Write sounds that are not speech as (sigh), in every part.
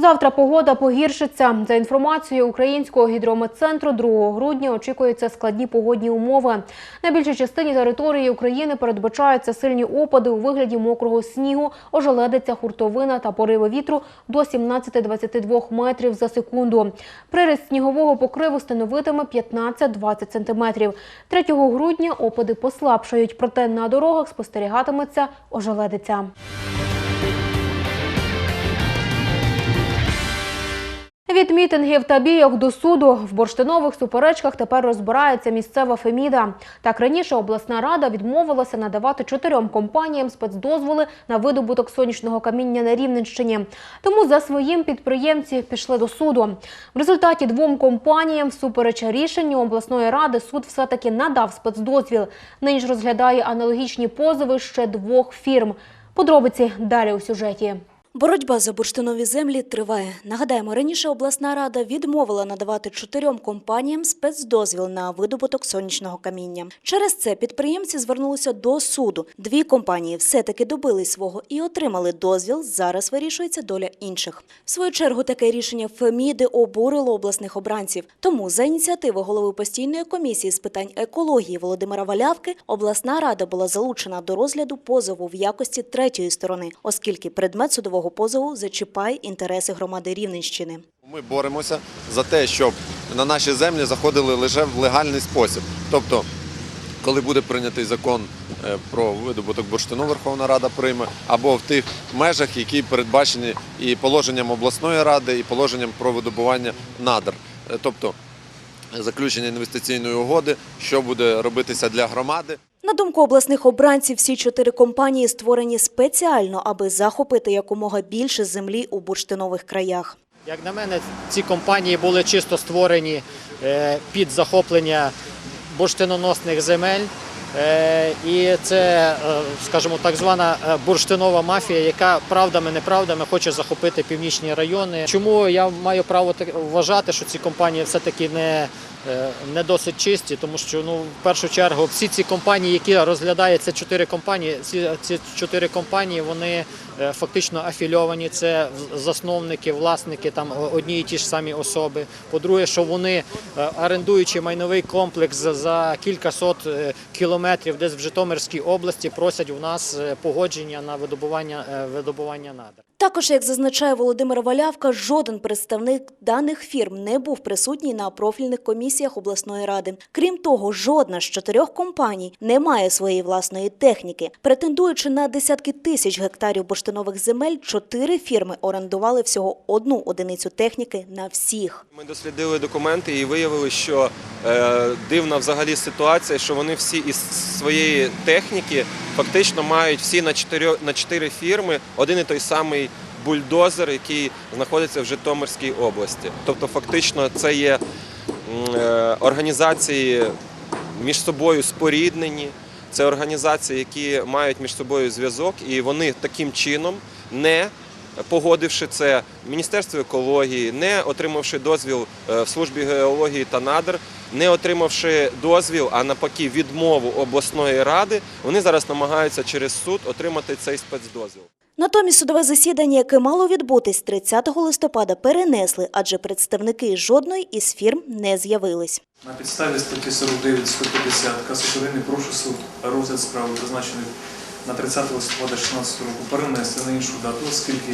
Завтра погода погіршиться. За інформацією Українського гідрометцентру, 2 грудня очікуються складні погодні умови. На більшій частині території України передбачаються сильні опади у вигляді мокрого снігу, ожеледиця, хуртовина та пориви вітру до 17-22 метрів за секунду. Приріст снігового покриву становитиме 15-20 сантиметрів. 3 грудня опади послабшають, проте на дорогах спостерігатиметься ожеледиця. Від мітингів та бійок до суду в бурштинових суперечках тепер розбирається місцева Феміда. Так раніше обласна рада відмовилася надавати чотирьом компаніям спецдозволи на видобуток сонячного каміння на Рівненщині. Тому за своїм підприємці пішли до суду. В результаті двом компаніям, всупереч рішенню обласної ради, суд все-таки надав спецдозвіл. Нині ж розглядає аналогічні позови ще двох фірм. Подробиці далі у сюжеті. Боротьба за бурштинові землі триває. Нагадаємо, раніше обласна рада відмовила надавати чотирьом компаніям спецдозвіл на видобуток сонячного каміння. Через це підприємці звернулися до суду. Дві компанії все-таки добились свого і отримали дозвіл. Зараз вирішується доля інших. В свою чергу таке рішення Феміди обурило обласних обранців. Тому за ініціативи голови постійної комісії з питань екології Володимира Валявки обласна рада була залучена до розгляду позову в якості третьої сторони, оскільки предмет судового позову зачіпає інтереси громади Рівненщини. Ми боремося за те, щоб на наші землі заходили лише в легальний спосіб. Тобто, коли буде прийнятий закон е, про видобуток бурштину, Верховна Рада прийме, або в тих межах, які передбачені і положенням обласної ради, і положенням про видобування надр. Е, Тобто заключення інвестиційної угоди, що буде робитися для громади. На думку обласних обранців, всі чотири компанії створені спеціально, аби захопити якомога більше землі у бурштинових краях. Як на мене, ці компанії були чисто створені е, під захоплення бурштиноносних земель. Е, І це, е, скажімо, так звана бурштинова мафія, яка правдами-неправдами хоче захопити північні райони. Чому я маю право вважати, що ці компанії все-таки не, е, не досить чисті, тому що ну, в першу чергу всі ці компанії, які розглядаються чотири компанії, ці, ці чотири компанії, вони е, фактично афільовані. Це засновники, власники там одні і ті ж самі особи. По-друге, що вони е, орендуючи майновий комплекс за, кілька сот е, кілометрів, десь в Житомирській області, просять у нас е, погодження на видобування, е, видобування надр. Також, як зазначає Володимир Валявка, жоден представник даних фірм не був присутній на профільних комісіях обласної ради. Крім того, жодна з чотирьох компаній не має своєї власної техніки. Претендуючи на десятки тисяч гектарів бурштинових земель, чотири фірми орендували всього одну одиницю техніки на всіх. Ми дослідили документи і виявили, що е, дивна взагалі ситуація, що вони всі із своєї техніки фактично мають всі на чотири, на чотири фірми один і той самий бульдозер, який знаходиться в Житомирській області. Тобто, фактично, це є організації між собою споріднені. Це організації, які мають між собою зв'язок, і вони таким чином не погодивши це Міністерство екології, не отримавши дозвіл е, в службі геології та надр, не отримавши дозвіл, а навпаки відмову обласної ради, вони зараз намагаються через суд отримати цей спецдозвіл. Натомість судове засідання, яке мало відбутись 30 листопада, перенесли, адже представники жодної із фірм не з'явились. На підставі статті 49 150 КАС України прошу суд розгляд справи призначений на 30 листопада 2016 року перенести на іншу дату, оскільки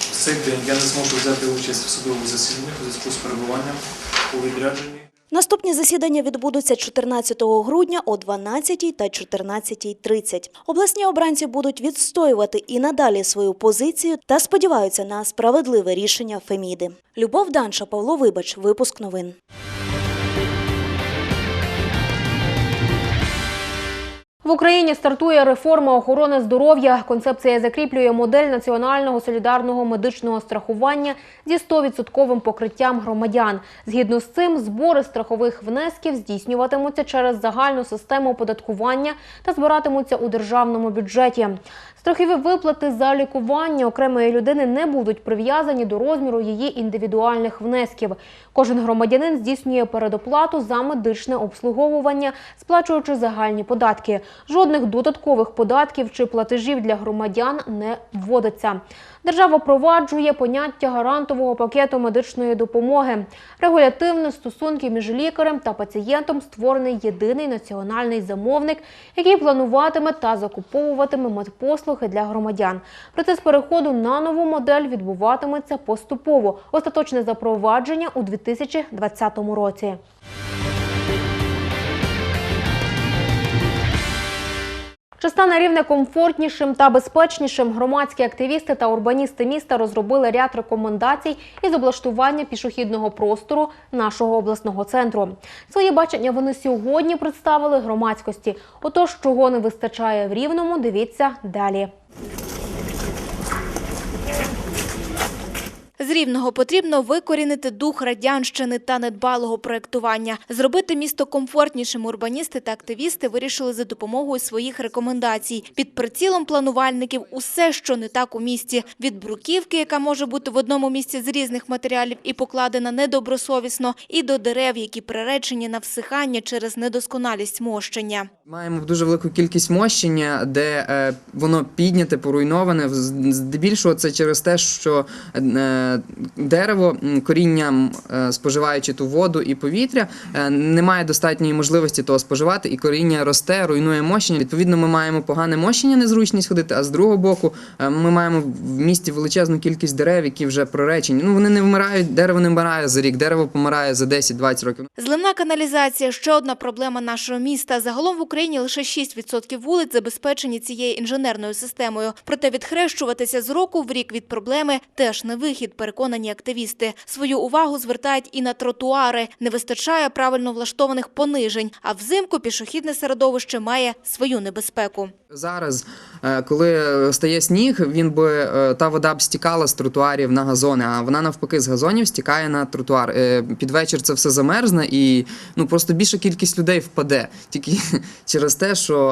в цей день я не зможу взяти участь в судовому засіданні у зв'язку з перебуванням у відрядженні. Наступні засідання відбудуться 14 грудня о 12 та 14.30. Обласні обранці будуть відстоювати і надалі свою позицію та сподіваються на справедливе рішення Феміди. Любов Данша, Павло Вибач, випуск новин. В Україні стартує реформа охорони здоров'я. Концепція закріплює модель національного солідарного медичного страхування зі 100% покриттям громадян. Згідно з цим, збори страхових внесків здійснюватимуться через загальну систему оподаткування та збиратимуться у державному бюджеті. Страхові виплати за лікування окремої людини не будуть прив'язані до розміру її індивідуальних внесків. Кожен громадянин здійснює передоплату за медичне обслуговування, сплачуючи загальні податки. Жодних додаткових податків чи платежів для громадян не вводиться. Держава впроваджує поняття гарантового пакету медичної допомоги. Регулятивно стосунки між лікарем та пацієнтом створений єдиний національний замовник, який плануватиме та закуповуватиме медпослуги для громадян. Процес переходу на нову модель відбуватиметься поступово. Остаточне запровадження у 2020 році. Чи стане рівне комфортнішим та безпечнішим? Громадські активісти та урбаністи міста розробили ряд рекомендацій із облаштування пішохідного простору нашого обласного центру. Свої бачення вони сьогодні представили громадськості. Отож, чого не вистачає в рівному, дивіться далі. З рівного потрібно викорінити дух радянщини та недбалого проєктування. Зробити місто комфортнішим урбаністи та активісти вирішили за допомогою своїх рекомендацій. Під прицілом планувальників усе, що не так у місті. Від бруківки, яка може бути в одному місці з різних матеріалів і покладена недобросовісно, і до дерев, які приречені на всихання через недосконалість мощення. Маємо дуже велику кількість мощення, де е, воно підняте, поруйноване. Здебільшого це через те, що е, дерево корінням, е, споживаючи ту воду і повітря, е, не має достатньої можливості того споживати, і коріння росте, руйнує мощення. Відповідно, ми маємо погане мощення, незручність ходити. А з другого боку, е, ми маємо в місті величезну кількість дерев, які вже проречені. Ну вони не вмирають, дерево не вмирає за рік, дерево помирає за 10-20 років. Зливна каналізація – ще одна проблема нашого міста. Загалом в Україні лише 6% вулиць забезпечені цією інженерною системою. Проте відхрещуватися з року в рік від проблеми – теж не вихід, переконані активісти. Свою увагу звертають і на тротуари. Не вистачає правильно влаштованих понижень, а взимку пішохідне середовище має свою небезпеку. Зараз, е, коли стає сніг, він би е, та вода б стікала з тротуарів на газони, а вона навпаки з газонів стікає на тротуар. Е, Під вечір це все замерзне і ну просто більша кількість людей впаде тільки (laughs) через те, що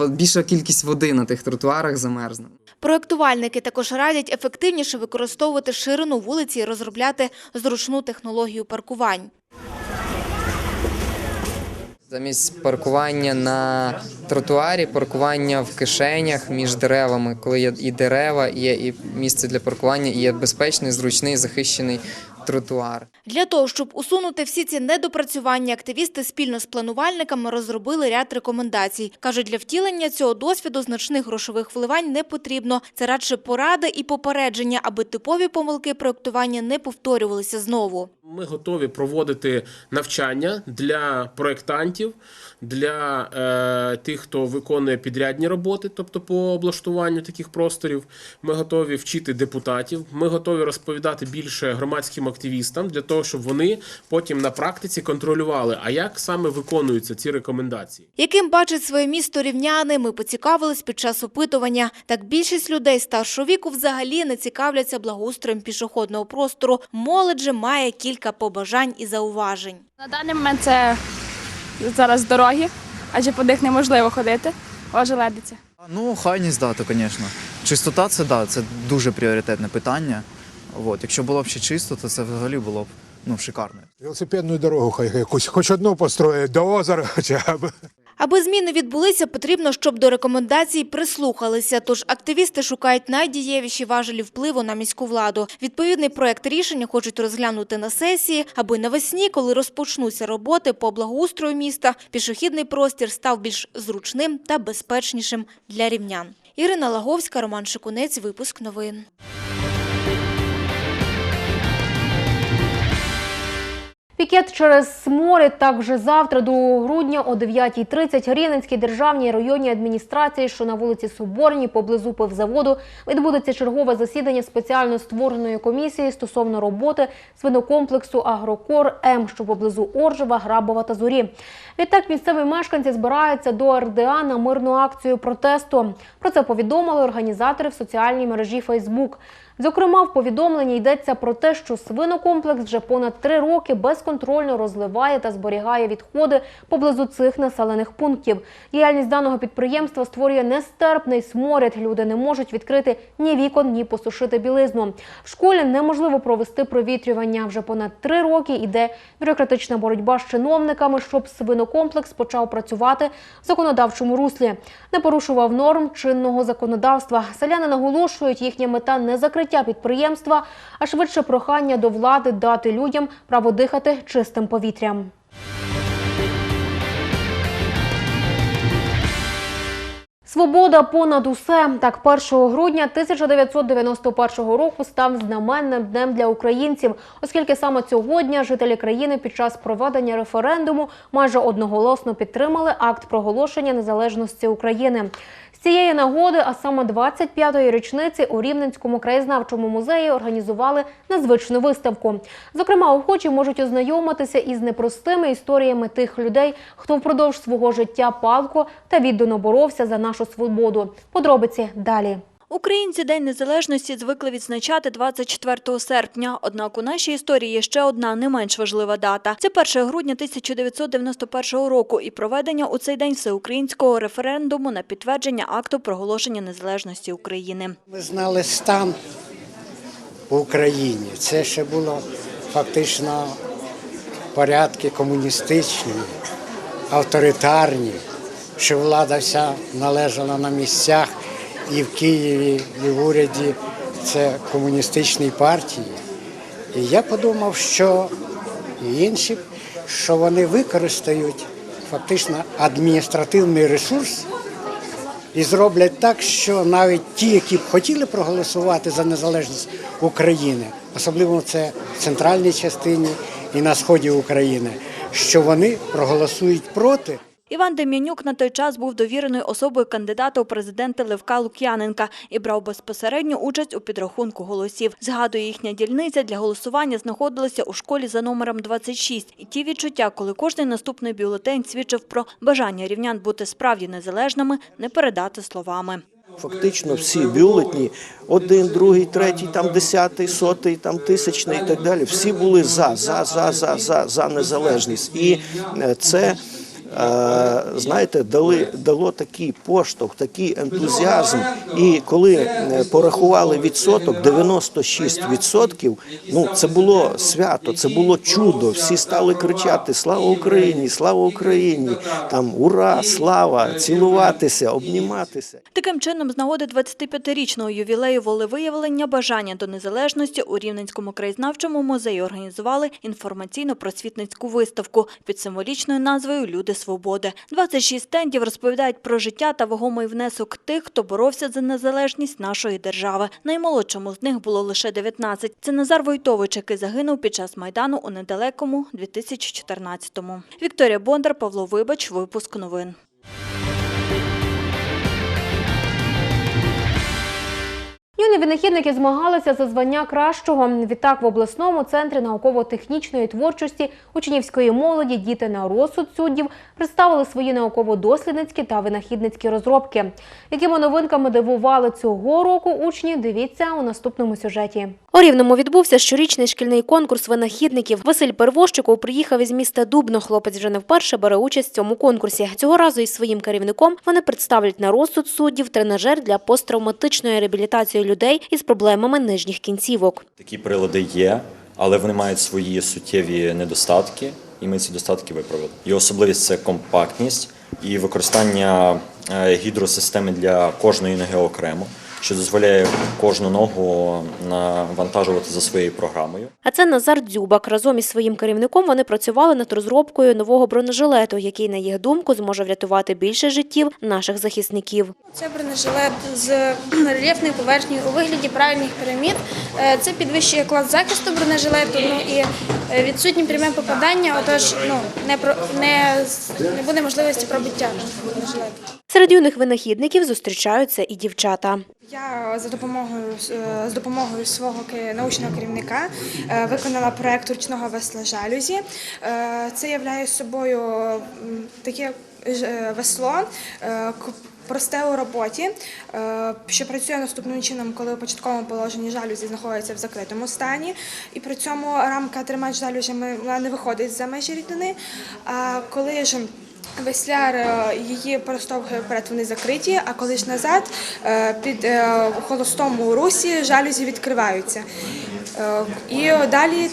е, більша кількість води на тих тротуарах замерзне. Проектувальники також радять ефективніше використовувати ширину вулиці і розробляти зручну технологію паркувань. Замість паркування на тротуарі, паркування в кишенях між деревами, коли є і дерева, є і місце для паркування, і є безпечний, зручний, захищений тротуар. Для того, щоб усунути всі ці недопрацювання, активісти спільно з планувальниками розробили ряд рекомендацій. Кажуть, для втілення цього досвіду значних грошових вливань не потрібно. Це радше поради і попередження, аби типові помилки проектування не повторювалися знову. Ми готові проводити навчання для проєктантів, для е, тих, хто виконує підрядні роботи, тобто по облаштуванню таких просторів. Ми готові вчити депутатів. Ми готові розповідати більше громадським активістам для того, щоб вони потім на практиці контролювали, а як саме виконуються ці рекомендації. Яким бачить своє місто рівняни, ми поцікавились під час опитування. Так більшість людей старшого віку взагалі не цікавляться благоустроєм пішохідного простору. Молодь же має кілька побажань і зауважень. На даний момент це зараз дороги, адже по них неможливо ходити, ожеледиться. Ну, хайність, да, то, звісно. Чистота це да, це дуже пріоритетне питання. От, якщо було б ще чисто, то це взагалі було б ну, шикарно. Велосипедну дорогу хай якусь хоч одну построїть до озера хоча б. Аби зміни відбулися, потрібно, щоб до рекомендацій прислухалися. Тож активісти шукають найдієвіші важелі впливу на міську владу. Відповідний проект рішення хочуть розглянути на сесії, аби навесні, коли розпочнуться роботи по благоустрою міста, пішохідний простір став більш зручним та безпечнішим для рівнян. Ірина Лаговська, Роман Шикунець, випуск новин. Пікет через море так вже завтра, 2 грудня о 9.30 Рівненській державній районній адміністрації, що на вулиці Соборній поблизу пивзаводу, відбудеться чергове засідання спеціально створеної комісії стосовно роботи свинокомплексу Агрокор М, що поблизу Оржева, Грабова та Зорі. Відтак місцеві мешканці збираються до РДА на мирну акцію протесту. Про це повідомили організатори в соціальній мережі Фейсбук. Зокрема, в повідомленні йдеться про те, що свинокомплекс вже понад три роки безконтрольно розливає та зберігає відходи поблизу цих населених пунктів. Діяльність даного підприємства створює нестерпний сморід. Люди не можуть відкрити ні вікон, ні посушити білизну. В школі неможливо провести провітрювання. Вже понад три роки йде бюрократична боротьба з чиновниками, щоб свинокомплекс почав працювати в законодавчому руслі. Не порушував норм чинного законодавства. Селяни наголошують, їхня мета не закриття підприємства, а швидше прохання до влади дати людям право дихати чистим повітрям. Свобода понад усе. Так, 1 грудня 1991 року став знаменним днем для українців, оскільки саме цього дня жителі країни під час проведення референдуму майже одноголосно підтримали акт проголошення незалежності України. Цієї нагоди, а саме 25-ї річниці, у Рівненському краєзнавчому музеї організували незвичну виставку. Зокрема, охочі можуть ознайомитися із непростими історіями тих людей, хто впродовж свого життя палко та віддано боровся за нашу свободу. Подробиці далі. Українці День Незалежності звикли відзначати 24 серпня. Однак у нашій історії є ще одна не менш важлива дата. Це 1 грудня 1991 року і проведення у цей день всеукраїнського референдуму на підтвердження акту проголошення незалежності України. Ми знали стан в Україні. Це ще було фактично порядки комуністичні, авторитарні, що влада вся належала на місцях і в Києві, і в уряді це комуністичні партії. І я подумав, що і інші, що вони використають фактично адміністративний ресурс і зроблять так, що навіть ті, які б хотіли проголосувати за незалежність України, особливо це в центральній частині і на сході України, що вони проголосують проти. Іван Дем'янюк на той час був довіреною особою кандидата у президенти Левка Лук'яненка і брав безпосередню участь у підрахунку голосів. Згадує, їхня дільниця для голосування знаходилася у школі за номером 26. І ті відчуття, коли кожний наступний бюлетень свідчив про бажання рівнян бути справді незалежними, не передати словами. Фактично всі бюлетні, один, другий, третій, там десятий, сотий, там тисячний і так далі. Всі були за, за, за, за, за, за незалежність. І е, це. Знаєте, дали дало такий поштовх, такий ентузіазм. І коли е, порахували відсоток, 96%, ну це було свято, це було чудо. Всі стали кричати Слава Україні! Слава Україні! Там ура, слава, цілуватися, обніматися. Таким чином, з нагоди 25-річного ювілею волевиявлення бажання до незалежності у Рівненському краєзнавчому музеї організували інформаційно-просвітницьку виставку під символічною назвою Люди свободи. 26 стендів розповідають про життя та вагомий внесок тих, хто боровся за незалежність нашої держави. Наймолодшому з них було лише 19. Це Назар Войтович, який загинув під час майдану у недалекому 2014-му. Вікторія Бондар, Павло Вибач, випуск новин. Юні винахідники змагалися за звання кращого. Відтак в обласному центрі науково-технічної творчості учнівської молоді діти на розсуд суддів представили свої науково-дослідницькі та винахідницькі розробки. Якими новинками дивували цього року учні, дивіться у наступному сюжеті. У Рівному відбувся щорічний шкільний конкурс винахідників. Василь Первощиков приїхав із міста Дубно. Хлопець вже не вперше бере участь в цьому конкурсі. Цього разу із своїм керівником вони представлять на розсуд суддів тренажер для посттравматичної реабілітації людей із проблемами нижніх кінцівок. Такі прилади є, але вони мають свої суттєві недостатки, і ми ці достатки виправили. І особливість це компактність і використання е, гідросистеми для кожної ноги окремо, що дозволяє кожну ногу навантажувати за своєю програмою. А це Назар Дзюбак. Разом із своїм керівником вони працювали над розробкою нового бронежилету, який, на їх думку, зможе врятувати більше життів наших захисників. Це бронежилет з рельєфною поверхнею у вигляді правильних пірамід. Е, Це підвищує клас захисту бронежилету. Ну і Е, Відсутні пряме попадання, отож ну, не, про, не, не буде можливості пробиття бронежилету. Серед юних винахідників зустрічаються і дівчата. Я за допомогою е, з допомогою свого научного керівника е, виконала проект ручного весла жалюзі. Е, Це являє собою таке весло. Просте у роботі, що працює наступним чином, коли у початковому положенні жалюзі знаходиться в закритому стані, і при цьому рамка тримач жалюзями не виходить за межі рідини. А коли ж Весляр е, її проштовхує вперед, вони закриті, а коли ж назад е, під е, у холостому русі жалюзі відкриваються. І далі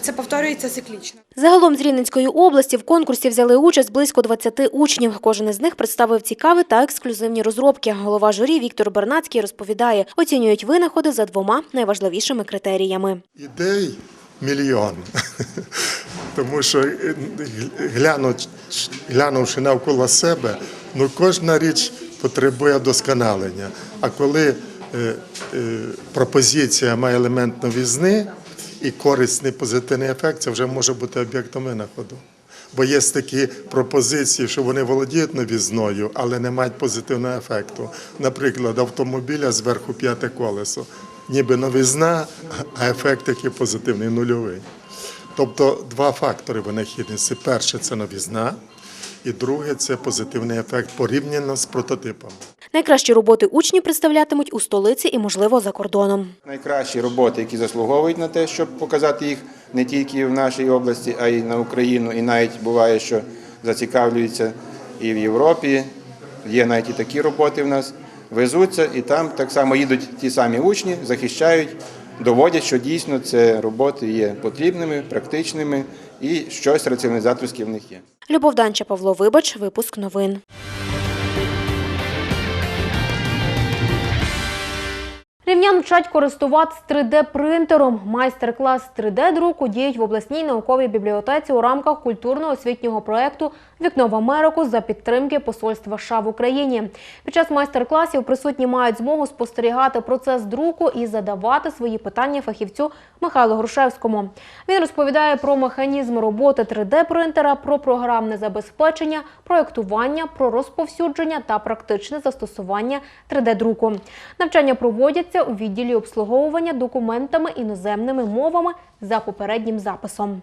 це повторюється циклічно. Загалом з Рівненської області в конкурсі взяли участь близько 20 учнів. Кожен із них представив цікаві та ексклюзивні розробки. Голова журі Віктор Бернацький розповідає, оцінюють винаходи за двома найважливішими критеріями. Ідей мільйон. Тому що е, глянувши навколо себе, ну кожна річ потребує вдосконалення. А коли е, е, пропозиція має елемент новізни і корисний позитивний ефект, це вже може бути об'єктом винаходу. Бо є такі пропозиції, що вони володіють новізною, але не мають позитивного ефекту. Наприклад, автомобіля зверху п'яте колесо. Ніби новізна, а ефект який позитивний, нульовий. Тобто два фактори винахідності. Перше це новізна, і друге це позитивний ефект порівняно з прототипами. Найкращі роботи учні представлятимуть у столиці і, можливо, за кордоном. Найкращі роботи, які заслуговують на те, щоб показати їх не тільки в нашій області, а й на Україну. І навіть буває, що зацікавлюються і в Європі. Є навіть і такі роботи в нас. Везуться, і там так само їдуть ті самі учні, захищають, доводять, що дійсно це роботи є потрібними, практичними і щось раціоналізаторське в них є. Любов Данча, Павло Вибач, випуск новин. Рівнян вчать користуватись 3D-принтером. Майстер-клас 3D-друку діють в обласній науковій бібліотеці у рамках культурно-освітнього проєкту Вікно в Америку за підтримки Посольства США в Україні. Під час майстер-класів присутні мають змогу спостерігати процес друку і задавати свої питання фахівцю Михайлу Грушевському. Він розповідає про механізм роботи 3D-принтера, про програмне забезпечення, проєктування, про розповсюдження та практичне застосування 3D-друку. Навчання проводяться у відділі обслуговування документами іноземними мовами за попереднім записом.